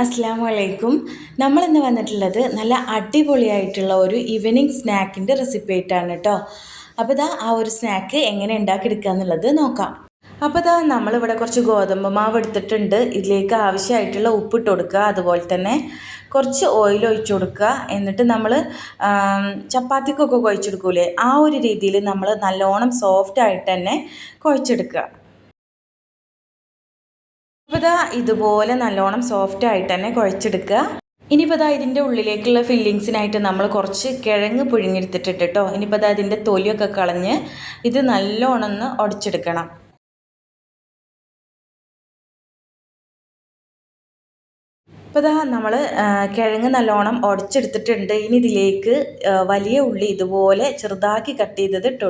അസ്സാം വലൈക്കും നമ്മൾ ഇന്ന് വന്നിട്ടുള്ളത് നല്ല അടിപൊളിയായിട്ടുള്ള ഒരു ഈവനിങ് സ്നാക്കിന്റെ റെസിപ്പി ആയിട്ടാണ് കേട്ടോ അപ്പോൾ ഇതാ ആ ഒരു സ്നാക്ക് എങ്ങനെ ഉണ്ടാക്കിയെടുക്കുക എന്നുള്ളത് നോക്കാം. അപ്പോൾ ഇതാ നമ്മളിവിടെ കുറച്ച് ഗോതമ്പ് മാവ് എടുത്തിട്ടുണ്ട്. ഇതിലേക്ക് ആവശ്യമായിട്ടുള്ള ഉപ്പിട്ട് കൊടുക്കുക. അതുപോലെ തന്നെ കുറച്ച് ഓയിൽ ഒഴിച്ചു കൊടുക്കുക. എന്നിട്ട് നമ്മൾ ചപ്പാത്തിക്കൊക്കെ കുഴച്ചെടുക്കൂലേ? ആ ഒരു രീതിയിൽ നമ്മൾ നല്ലോണം സോഫ്റ്റ് ആയിട്ട് തന്നെ കുഴച്ചെടുക്കുക. അപ്പോൾ ഇതാ ഇതുപോലെ നല്ലോണം സോഫ്റ്റ് ആയിട്ട് തന്നെ കുഴച്ചെടുക്കുക. ഇനിയിപ്പോൾ ഇതാ ഇതിന്റെ ഉള്ളിലേക്കുള്ള ഫില്ലിങ്സിനായിട്ട് നമ്മൾ കുറച്ച് കിഴങ്ങ് പുഴുങ്ങിയെടുത്തിട്ടുണ്ട് കേട്ടോ ഇനിയിപ്പോൾ ഇതാ ഇതിന്റെ തൊലിയൊക്കെ കളഞ്ഞ് ഇത് നല്ലോണം ഒന്ന് ഒടിച്ചെടുക്കണം. ഇപ്പോൾ ഇതാ നമ്മൾ കിഴങ്ങ് നല്ലോണം ഒടിച്ചെടുത്തിട്ടുണ്ട്. ഇനി ഇതിലേക്ക് വലിയ ഉള്ളി ഇതുപോലെ ചെറുതാക്കി കട്ട് ചെയ്തത് ഇട്ട്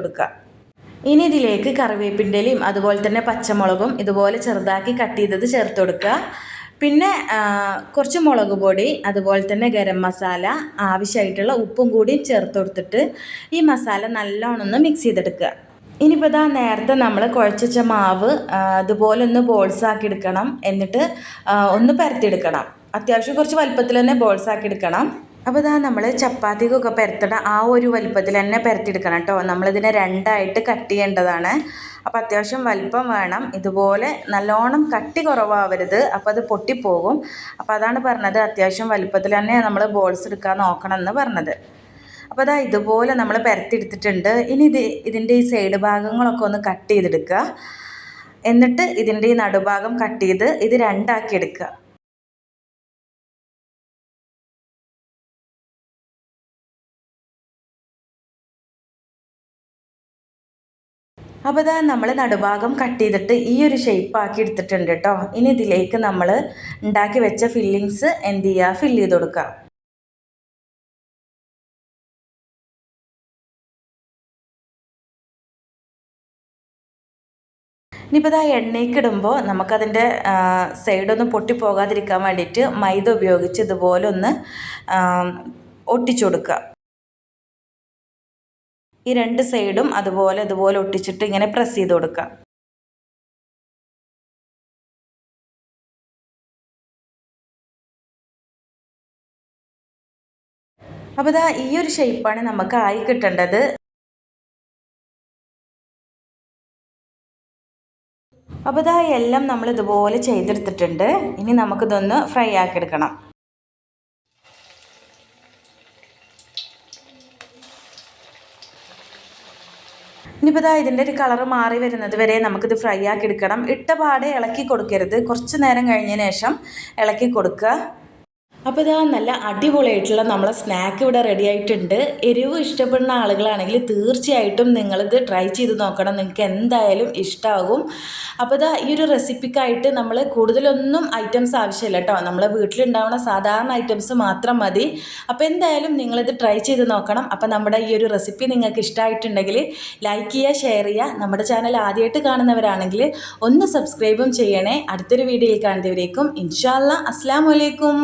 ഇനി ഇതിലേക്ക് കറിവേപ്പിന്റെലയും അതുപോലെ തന്നെ പച്ചമുളകും ഇതുപോലെ ചെറുതാക്കി കട്ട് ചെയ്തത് ചേർത്ത് കൊടുക്കുക. പിന്നെ കുറച്ച് മുളക് പൊടി അതുപോലെ തന്നെ ഗരം മസാല ആവശ്യമായിട്ടുള്ള ഉപ്പും കൂടി ചേർത്ത് കൊടുത്തിട്ട് ഈ മസാല നല്ലോണം ഒന്ന് മിക്സ് ചെയ്തെടുക്കുക. ഇനിയിപ്പോൾ ഇതാ നേരത്തെ നമ്മൾ കുഴച്ച മാവ് അതുപോലെ ഒന്ന് ബോൾസ് ആക്കി എടുക്കണം. എന്നിട്ട് ഒന്ന് പരത്തിയെടുക്കണം. അത്യാവശ്യം കുറച്ച് വലുപ്പത്തിൽ തന്നെ ബോൾസ് ആക്കി എടുക്കണം. അപ്പോൾ ഇതാ നമ്മൾ ചപ്പാത്തിക്കൊക്കെ പരത്തണ ആ ഒരു വലുപ്പത്തിൽ തന്നെ പരത്തിയെടുക്കണം കേട്ടോ. നമ്മളിതിനെ രണ്ടായിട്ട് കട്ട് ചെയ്യേണ്ടതാണ്. അപ്പോൾ അത്യാവശ്യം വലിപ്പം വേണം. ഇതുപോലെ നല്ലോണം കട്ടി കുറവാവരുത്. അപ്പോൾ അത് പൊട്ടിപ്പോകും. അപ്പോൾ അതാണ് പറഞ്ഞത് അത്യാവശ്യം വലുപ്പത്തിൽ തന്നെ നമ്മൾ ബോൾസ് എടുക്കാൻ നോക്കണം എന്ന് പറഞ്ഞത്. അപ്പോൾ അതാ ഇതുപോലെ നമ്മൾ പരത്തിയെടുത്തിട്ടുണ്ട്. ഇനി ഇത് ഇതിന്റെ ഈ സൈഡ് ഭാഗങ്ങളൊക്കെ ഒന്ന് കട്ട് ചെയ്തെടുക്കുക. എന്നിട്ട് ഇതിന്റെ ഈ നടുഭാഗം കട്ട് ചെയ്ത് ഇത് രണ്ടാക്കി എടുക്കുക അപ്പോൾ ഇതാ നമ്മൾ നടുഭാഗം കട്ട് ചെയ്തിട്ട് ഈ ഒരു ഷേപ്പ് ആക്കി എടുത്തിട്ടുണ്ട് കേട്ടോ ഇനി ഇതിലേക്ക് നമ്മൾ ഉണ്ടാക്കി വെച്ച ഫില്ലിങ്സ് എന്ത് ചെയ്യുക ഫില്ല് ചെയ്ത് കൊടുക്കുക ഇനിയിപ്പോൾ ഇതാ എണ്ണയ്ക്ക് ഇടുമ്പോൾ നമുക്കതിന്റെ സൈഡൊന്നും പൊട്ടിപ്പോകാതിരിക്കാൻ വേണ്ടിയിട്ട് മൈദ ഉപയോഗിച്ച് ഇതുപോലെ ഒന്ന് ഒട്ടിച്ചു കൊടുക്കുക ഈ രണ്ട് സൈഡും അതുപോലെ ഇതുപോലെ ഒട്ടിച്ചിട്ട് ഇങ്ങനെ പ്രസ് ചെയ്ത് കൊടുക്കുക. അപ്പോൾ ഇതാ ഈ ഒരു ഷേപ്പാണ് നമുക്ക് ആയി കിട്ടേണ്ടത്. അപ്പോൾ ഇതാ എല്ലാം നമ്മൾ ഇതുപോലെ ചെയ്തെടുത്തിട്ടുണ്ട്. ഇനി നമുക്കിതൊന്ന് ഫ്രൈ ആക്കി എടുക്കണം. ഇനിയിപ്പോൾ ഇതാ ഇതിന്റെ ഒരു കളറ് മാറി വരുന്നത് വരെ നമുക്കിത് ഫ്രൈ ആക്കി എടുക്കണം. ഇട്ട പാടെ ഇളക്കി കൊടുക്കരുത്. കുറച്ച് നേരം കഴിഞ്ഞതിന് ശേഷം ഇളക്കി കൊടുക്കുക. അപ്പോൾ ഇതാ നല്ല അടിപൊളിയായിട്ടുള്ള നമ്മളെ സ്നാക്ക് ഇവിടെ റെഡി ആയിട്ടുണ്ട്. എരിവ് ഇഷ്ടപ്പെടുന്ന ആളുകളാണെങ്കിൽ തീർച്ചയായിട്ടും നിങ്ങളിത് ട്രൈ ചെയ്ത് നോക്കണം. നിങ്ങൾക്ക് എന്തായാലും ഇഷ്ടമാകും അപ്പോൾ ഇതാ ഈ ഒരു റെസിപ്പിക്കായിട്ട് നമ്മൾ കൂടുതലൊന്നും ഐറ്റംസ് ആവശ്യമില്ല കേട്ടോ. നമ്മളെ വീട്ടിലുണ്ടാവുന്ന സാധാരണ ഐറ്റംസ് മാത്രം മതി. അപ്പോൾ എന്തായാലും നിങ്ങളിത് ട്രൈ ചെയ്ത് നോക്കണം. അപ്പോൾ നമ്മുടെ ഈ ഒരു റെസിപ്പി നിങ്ങൾക്ക് ഇഷ്ടമായിട്ടുണ്ടെങ്കിൽ ലൈക്ക് ചെയ്യുക ഷെയർ ചെയ്യുക. നമ്മുടെ ചാനൽ ആദ്യമായിട്ട് കാണുന്നവരാണെങ്കിൽ ഒന്ന് സബ്സ്ക്രൈബും ചെയ്യണേ. അടുത്തൊരു വീഡിയോയിൽ കാണുന്നവരേക്കും. ഇൻഷാല്ല അസ്സാം വലൈക്കും